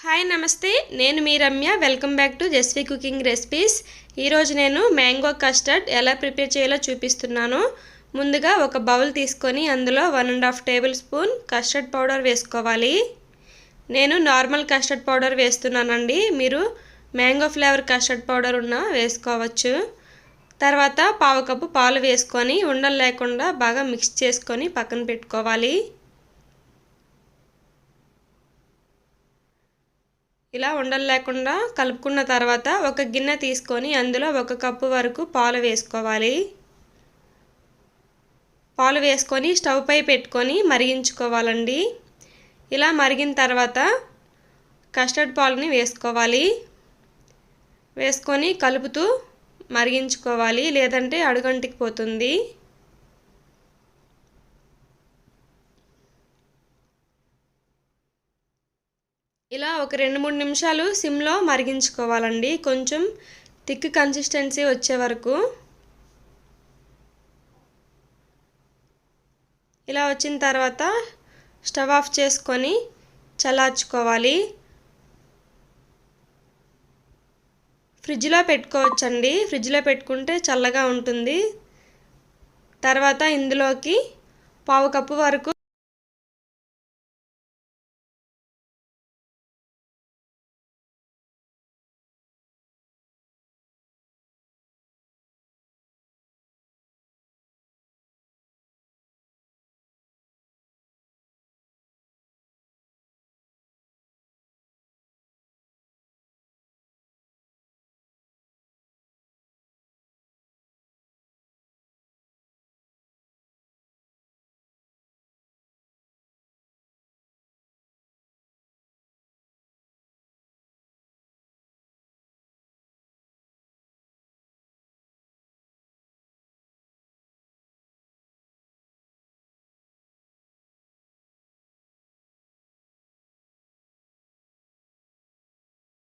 Hi నమస్తే. నేను మీ Ramya. Welcome back to Jasvi cooking recipes ఈరోజు నేను మ్యాంగో కస్టర్డ్ ఎలా ప్రిపేర్ చేయాలో చూపిస్తున్నాను. ముందుగా ఒక బౌల్ తీసుకొని అందులో one and half tablespoon custard powder వేసుకోవాలి. నేను నార్మల్ కస్టర్డ్ పౌడర్ వేస్తున్నానండి. మీరు మ్యాంగో ఫ్లేవర్ కస్టర్డ్ పౌడర్ ఉన్న వేసుకోవచ్చు. తర్వాత పావు కప్పు పాలు వేసుకొని ఉండలు లేకుండా బాగా మిక్స్ చేసుకొని పక్కన పెట్టుకోవాలి. ఇలా ఉండలు లేకుండా కలుపుకున్న తర్వాత ఒక గిన్నె తీసుకొని అందులో ఒక కప్పు వరకు పాలు వేసుకోవాలి. పాలు వేసుకొని స్టవ్ పై పెట్టుకొని మరిగించుకోవాలండి. ఇలా మరిగిన తర్వాత కస్టర్డ్ పాలుని వేసుకోవాలి. వేసుకొని కలుపుతూ మరిగించుకోవాలి లేదంటే అడుగంటికి పోతుంది. ఇలా ఒక రెండు మూడు నిమిషాలు సిమ్లో మరిగించుకోవాలండి. కొంచెం థిక్ కన్సిస్టెన్సీ వచ్చే వరకు. ఇలా వచ్చిన తర్వాత స్టవ్ ఆఫ్ చేసుకొని చల్లార్చుకోవాలి. ఫ్రిడ్జ్లో పెట్టుకోవచ్చండి. ఫ్రిడ్జ్లో పెట్టుకుంటే చల్లగా ఉంటుంది. తర్వాత ఇందులోకి పావు కప్పు వరకు